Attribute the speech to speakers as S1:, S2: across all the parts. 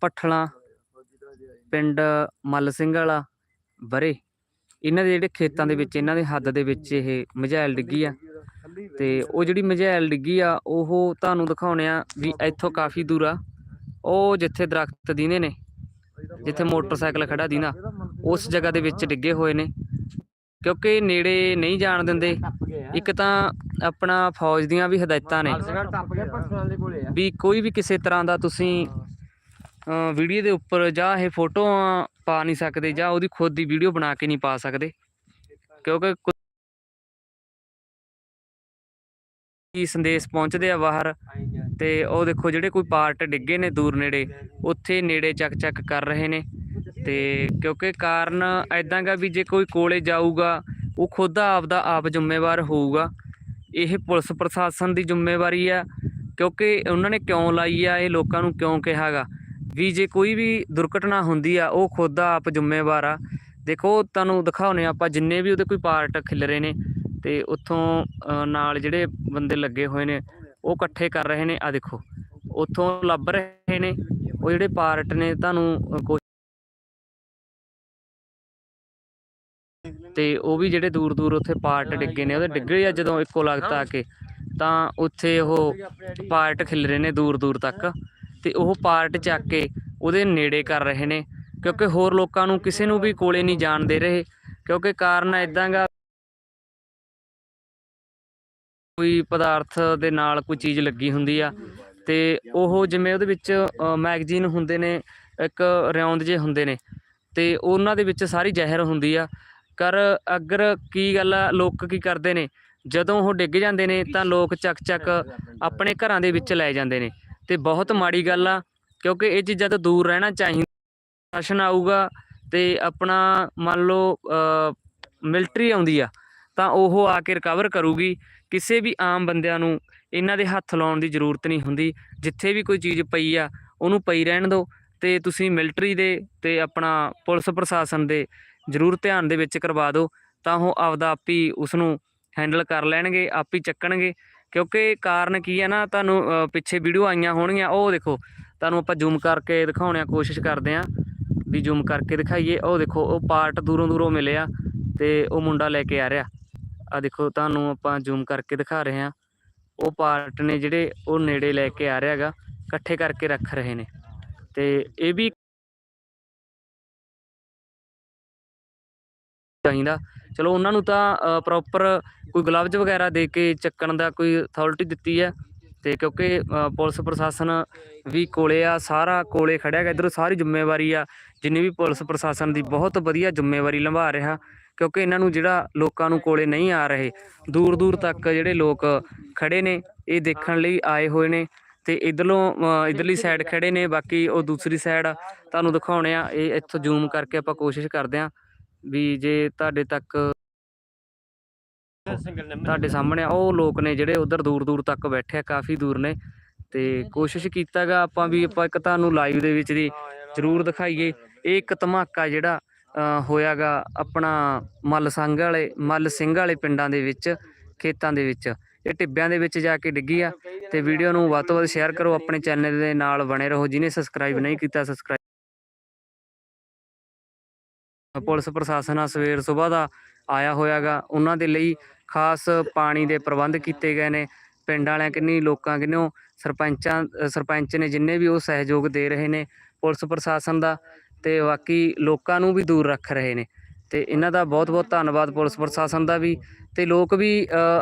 S1: ਪੱਠਲਾਂ ਪਿੰਡ ਮੱਲ ਸਿੰਘ ਵਾਲਾ ਬਰੇ। ਇਹਨਾਂ ਦੇ ਜਿਹੜੇ ਖੇਤਾਂ ਦੇ ਵਿੱਚ ਇਹਨਾਂ ਦੇ ਹੱਦ ਦੇ ਵਿੱਚ ਇਹ ਮਝੈਲ ਡਿੱਗੀ ਆ। ਤੇ ਉਹ ਜਿਹੜੀ ਮਝੈਲ ਡਿੱਗੀ ਆ ਉਹ ਤੁਹਾਨੂੰ ਦਿਖਾਉਣੇ ਆ ਵੀ ਇੱਥੋਂ ਕਾਫੀ ਦੂਰ ਆ। ਉਹ ਜਿੱਥੇ ਦਰਖਤ ਦੀਨੇ ਨੇ ਜਿੱਥੇ ਮੋਟਰਸਾਈਕਲ ਖੜਾ ਦੀਨਾ ਉਸ ਜਗ੍ਹਾ ਦੇ ਵਿੱਚ ਡਿੱਗੇ ਹੋਏ ਨੇ। ਕਿਉਂਕਿ ਨੇੜੇ ਨਹੀਂ ਜਾਣ ਦਿੰਦੇ ਇੱਕ ਤਾਂ ਆਪਣਾ ਫੌਜ ਦੀਆਂ ਵੀ ਹਦਾਇਤਾਂ ਨੇ ਵੀ ਕੋਈ ਵੀ ਕਿਸੇ ਤਰ੍ਹਾਂ ਦਾ ਤੁਸੀਂ ਵੀਡੀਓ ਦੇ ਉੱਪਰ ਜਾਂ ਇਹ ਫੋਟੋਆਂ ਪਾ ਨਹੀਂ ਸਕਦੇ ਜਾਂ ਉਹਦੀ ਖੁਦ ਦੀ ਵੀਡੀਓ ਬਣਾ ਕੇ ਨਹੀਂ ਪਾ ਸਕਦੇ। ਕਿਉਂਕਿ ਕੀ ਸੰਦੇਸ਼ ਪਹੁੰਚਦੇ ਆ ਬਾਹਰ ਤੇ ਉਹ ਦੇਖੋ ਜਿਹੜੇ ਕੋਈ ਪਾਰਟ ਡਿੱਗੇ ਨੇ ਦੂਰ ਨੇੜੇ, ਉੱਥੇ ਨੇੜੇ ਚੱਕ ਚੱਕ ਕਰ ਰਹੇ ਨੇ। ਤੇ ਕਿਉਂਕਿ ਕਾਰਨ ਐਦਾਂ ਗਾ ਵੀ ਜੇ ਕੋਈ ਕੋਲੇ ਜਾਊਗਾ, ਉਹ ਖੁਦ ਆਪਦਾ ਆਪ ਜ਼ਿੰਮੇਵਾਰ ਹੋਊਗਾ। ਇਹ ਪੁਲਿਸ ਪ੍ਰਸ਼ਾਸਨ ਦੀ ਜ਼ਿੰਮੇਵਾਰੀ ਆ, ਕਿਉਂਕਿ ਉਹਨਾਂ ਨੇ ਕਿਉਂ ਲਾਈ ਆ, ਇਹ ਲੋਕਾਂ ਨੂੰ ਕਿਉਂ ਕਿਹਾਗਾ ਵੀ ਜੇ ਕੋਈ ਵੀ ਦੁਰਘਟਨਾ ਹੁੰਦੀ ਆ, ਉਹ ਖੁਦ ਆਪ ਜ਼ਿੰਮੇਵਾਰ ਆ। ਦੇਖੋ, ਤੁਹਾਨੂੰ ਦਿਖਾਉਨੇ ਆਪਾਂ ਜਿੰਨੇ ਵੀ ਉਹਦੇ ਕੋਈ ਪਾਰਟ ਖਿਲਰੇ ਨੇ ਤੇ ਉੱਥੋਂ ਨਾਲ ਜਿਹੜੇ ਬੰਦੇ ਲੱਗੇ ਹੋਏ ਨੇ, ਉਹ ਇਕੱਠੇ ਕਰ ਰਹੇ ਨੇ। ਆ ਦੇਖੋ, ਉੱਥੋਂ ਲੱਭ ਰਹੇ ਨੇ। ਉਹ ਜਿਹੜੇ ਪਾਰਟ ਨੇ, ਤੁਹਾਨੂੰ ਤੇ ਉਹ ਵੀ ਜਿਹੜੇ ਦੂਰ ਦੂਰ ਉੱਥੇ ਪਾਰਟ ਡਿੱਗੇ ਨੇ, ਉਹਦੇ ਡਿੱਗੇ ਆ ਜਦੋਂ ਇੱਕੋ ਲਗਤ ਆ ਕੇ, ਤਾਂ ਉੱਥੇ ਉਹ ਪਾਰਟ ਖਿਲ ਰਹੇ ਨੇ ਦੂਰ ਦੂਰ ਤੱਕ। ਤੇ ਉਹ ਪਾਰਟ ਚੱਕ ਕੇ ਉਹਦੇ ਨੇੜੇ ਕਰ ਰਹੇ ਨੇ, ਕਿਉਂਕਿ ਹੋਰ ਲੋਕਾਂ ਨੂੰ ਕਿਸੇ ਨੂੰ ਵੀ ਕੋਲੇ ਨਹੀਂ ਜਾਣ ਦੇ ਰਹੇ, ਕਿਉਂਕਿ ਕਾਰਨ ਇਦਾਂ ਗਾ ਕੋਈ ਪਦਾਰਥ ਦੇ ਨਾਲ ਕੋਈ ਚੀਜ਼ ਲੱਗੀ ਹੁੰਦੀ ਆ, ਤੇ ਉਹ ਜਿਵੇਂ ਉਹਦੇ ਵਿੱਚ ਮੈਗਜ਼ੀਨ ਹੁੰਦੇ ਨੇ, ਇੱਕ ਰਿਉਂਦ ਜੇ ਹੁੰਦੇ ਨੇ, ਤੇ ਉਹਨਾਂ ਦੇ ਵਿੱਚ ਸਾਰੀ ਜ਼ਹਿਰ ਹੁੰਦੀ ਆ ਕਰ ਅਗਰ ਕੀ ਗੱਲ ਆ, ਲੋਕ ਕੀ ਕਰਦੇ ਨੇ, ਜਦੋਂ ਉਹ ਡਿੱਗ ਜਾਂਦੇ ਨੇ ਤਾਂ ਲੋਕ ਚੱਕ ਚੱਕ ਆਪਣੇ ਘਰਾਂ ਦੇ ਵਿੱਚ ਲੈ ਜਾਂਦੇ ਨੇ ਤੇ ਬਹੁਤ ਮਾੜੀ ਗੱਲ ਆ, ਕਿਉਂਕਿ ਇਹ ਚੀਜ਼ਾਂ ਤੋਂ ਦੂਰ ਰਹਿਣਾ ਚਾਹੀਦਾ। ਪ੍ਰਸ਼ਾਸਨ ਆਊਗਾ ਤੇ ਆਪਣਾ ਮੰਨ ਲਓ ਮਿਲਟਰੀ ਆਉਂਦੀ ਆ, ਤਾਂ ਉਹ ਆ ਕੇ ਰਿਕਵਰ ਕਰੂਗੀ। ਕਿਸੇ ਵੀ ਆਮ ਬੰਦਿਆਂ ਨੂੰ ਇਹਨਾਂ ਦੇ ਹੱਥ ਲਾਉਣ ਦੀ ਜ਼ਰੂਰਤ ਨਹੀਂ ਹੁੰਦੀ। ਜਿੱਥੇ ਵੀ ਕੋਈ ਚੀਜ਼ ਪਈ ਆ, ਉਹਨੂੰ ਪਈ ਰਹਿਣ ਦਿਓ ਤੇ ਤੁਸੀਂ ਮਿਲਟਰੀ ਦੇ ਤੇ ਆਪਣਾ ਪੁਲਿਸ ਪ੍ਰਸ਼ਾਸਨ ਦੇ ਜ਼ਰੂਰ ਧਿਆਨ ਦੇ ਵਿੱਚ ਕਰਵਾ ਦਿਓ, ਤਾਂ ਉਹ ਆਪਦਾ ਆਪ ਹੀ ਉਸ ਨੂੰ ਹੈਂਡਲ ਕਰ ਲੈਣਗੇ, ਆਪ ਹੀ ਚੱਕਣਗੇ। ਕਿਉਂਕਿ ਕਾਰਨ ਕੀ ਹੈ ਨਾ, ਤੁਹਾਨੂੰ ਪਿੱਛੇ ਵੀਡੀਓ ਆਈਆਂ ਹੋਣਗੀਆਂ, ਉਹ ਦੇਖੋ। ਤੁਹਾਨੂੰ ਆਪਾਂ ਜ਼ੂਮ ਕਰਕੇ ਦਿਖਾਉਣ ਆ ਕੋਸ਼ਿਸ਼ ਕਰਦੇ ਆ ਵੀ ਜ਼ੂਮ ਕਰਕੇ ਦਿਖਾਈਏ। ਉਹ ਦੇਖੋ, ਉਹ ਪਾਰਟ ਦੂਰੋਂ ਦੂਰੋਂ ਮਿਲੇ ਆ ਤੇ ਉਹ ਮੁੰਡਾ ਲੈ ਕੇ ਆ ਰਿਹਾ। ਆ ਦੇਖੋ, ਤੁਹਾਨੂੰ ਆਪਾਂ ਜ਼ੂਮ ਕਰਕੇ ਦਿਖਾ ਰਹੇ ਆ। ਉਹ ਪਾਰਟ ਨੇ ਜਿਹੜੇ ਉਹ ਨੇੜੇ ਲੈ ਕੇ ਆ ਰਿਹਾ ਹੈਗਾ, ਇਕੱਠੇ ਕਰਕੇ ਰੱਖ ਰਹੇ ਨੇ। ਤੇ ਇਹ ਵੀ ਚਾਹੀਦਾ। ਚਲੋ ਉਹਨਾਂ ਨੂੰ ਤਾਂ ਪ੍ਰੋਪਰ ਕੋਈ ਗਲਵਜ਼ ਵਗੈਰਾ ਦੇ ਕੇ ਚੱਕਣ ਦਾ ਕੋਈ ਅਥਾਰਟੀ ਦਿੱਤੀ ਹੈ। ਤੇ ਕਿਉਂਕਿ ਪੁਲਿਸ ਪ੍ਰਸ਼ਾਸਨ ਵੀ ਕੋਲੇ ਆ, ਸਾਰਾ ਕੋਲੇ ਖੜਿਆ ਗਾ ਇਧਰੋਂ ਸਾਰੀ ਜ਼ਿੰਮੇਵਾਰੀ ਆ, ਜਿੰਨੀ ਵੀ ਪੁਲਿਸ ਪ੍ਰਸ਼ਾਸਨ ਦੀ ਬਹੁਤ ਵਧੀਆ ਜ਼ਿੰਮੇਵਾਰੀ ਨਿਭਾ ਰਿਹਾ। ਕਿਉਂਕਿ ਇਹਨਾਂ ਨੂੰ ਜਿਹੜਾ ਲੋਕਾਂ ਨੂੰ ਕੋਲੇ ਨਹੀਂ ਆ ਰਹੇ ਦੂਰ ਦੂਰ ਤੱਕ ਜਿਹੜੇ ਲੋਕ ਖੜੇ ਨੇ, ਇਹ ਦੇਖਣ ਲਈ ਆਏ ਹੋਏ ਨੇ। ਤੇ ਇਧਰੋਂ ਇਧਰਲੀ ਸਾਈਡ ਖੜੇ ਨੇ, ਬਾਕੀ ਉਹ ਦੂਸਰੀ ਸਾਈਡ ਤੁਹਾਨੂੰ ਦਿਖਾਉਣੇ ਆ, ਇਹ ਇੱਥੋਂ ਜ਼ੂਮ ਕਰਕੇ ਆਪਾਂ ਕੋਸ਼ਿਸ਼ ਕਰਦੇ ਆ। ਵੀ ਜੇ ਤੁਹਾਡੇ ਤੱਕ ਤੁਹਾਡੇ ਸਾਹਮਣੇ ਆ, ਉਹ ਲੋਕ ਨੇ ਜਿਹੜੇ ਉਧਰ ਦੂਰ ਦੂਰ ਤੱਕ ਬੈਠੇ ਆ ਕਾਫੀ ਦੂਰ ਨੇ। ਤੇ ਕੋਸ਼ਿਸ਼ ਕੀਤਾਗਾ ਆਪਾਂ ਵੀ ਆਪਾਂ ਇੱਕ ਤੁਹਾਨੂੰ ਲਾਈਵ ਦੇ ਵਿੱਚ ਦੀ ਜ਼ਰੂਰ ਦਿਖਾਈਏ। ਇਹ ਇੱਕ ਧਮਾਕਾ ਜਿਹੜਾ ਹੋਇਆਗਾ ਆਪਣਾ ਮੱਲ ਸੰਘ ਵਾਲੇ ਮੱਲ ਸਿੰਘ ਵਾਲੇ ਪਿੰਡਾਂ ਦੇ ਵਿੱਚ ਖੇਤਾਂ ਦੇ ਵਿੱਚ। ਇਹ ਟਿੱਬਿਆਂ ਦੇ ਵਿੱਚ ਜਾ ਕੇ ਡਿੱਗੀ ਆ। ਤੇ ਵੀਡੀਓ ਨੂੰ ਵੱਧ ਤੋਂ ਵੱਧ ਸ਼ੇਅਰ ਕਰੋ ਆਪਣੇ ਚੈਨਲ ਦੇ ਨਾਲ ਬਣੇ ਰਹੋ। ਜਿਹਨੇ ਸਬਸਕ੍ਰਾਈਬ ਨਹੀਂ ਕੀਤਾ ਸਬਸਕ੍ਰਾਈਬ ਪੁਲਿਸ ਪ੍ਰਸ਼ਾਸਨ ਆ ਸਵੇਰ ਸਵੇਰ ਦਾ ਆਇਆ ਹੋਇਆਗਾ। ਉਹਨਾਂ ਦੇ ਲਈ ਖਾਸ ਪਾਣੀ ਦੇ ਪ੍ਰਬੰਧ ਕੀਤੇ ਗਏ ਨੇ। ਪਿੰਡ ਵਾਲਿਆਂ ਕਿੰਨੀ, ਲੋਕਾਂ ਕਿੰਨੋਂ ਸਰਪੰਚਾਂ ਸਰਪੰਚ ਨੇ ਜਿੰਨੇ ਵੀ ਉਹ ਸਹਿਯੋਗ ਦੇ ਰਹੇ ਨੇ ਪੁਲਿਸ ਪ੍ਰਸ਼ਾਸਨ ਦਾ ਤੇ ਬਾਕੀ ਲੋਕਾਂ ਨੂੰ ਵੀ ਦੂਰ ਰੱਖ ਰਹੇ ਨੇ। ਤੇ ਇਹਨਾਂ ਦਾ ਬਹੁਤ ਬਹੁਤ ਧੰਨਵਾਦ ਪੁਲਿਸ ਪ੍ਰਸ਼ਾਸਨ ਦਾ ਵੀ। ਤੇ ਲੋਕ ਵੀ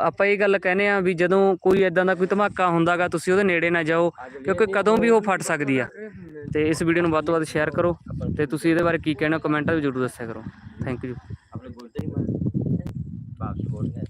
S1: ਆਪਾਂ ਇਹ ਗੱਲ ਕਹਿੰਦੇ ਆ ਵੀ ਜਦੋਂ ਕੋਈ ਇਦਾਂ ਦਾ ਕੋਈ ਧਮਾਕਾ ਹੁੰਦਾਗਾ ਤੁਸੀਂ ਉਹਦੇ ਨੇੜੇ ਨਾ ਜਾਓ ਕਿਉਂਕਿ ਕਦੋਂ ਵੀ ਉਹ ਫਟ ਸਕਦੀ ਆ। ਤੇ ਇਸ ਵੀਡੀਓ ਨੂੰ ਵੱਧ ਤੋਂ ਵੱਧ ਸ਼ੇਅਰ ਕਰੋ ਤੇ ਤੁਸੀਂ ਇਹਦੇ ਬਾਰੇ ਕੀ ਕਹਿਣਾ ਕਮੈਂਟਾਂ ਵਿੱਚ ਜ਼ਰੂਰ ਦੱਸਿਆ ਕਰੋ। ਥੈਂਕ ਯੂ
S2: ਆਪਣੇ ਬੋਲਦੇ ਨਹੀਂ ਵਾਪਸ ਬੋਲ ਗਿਆ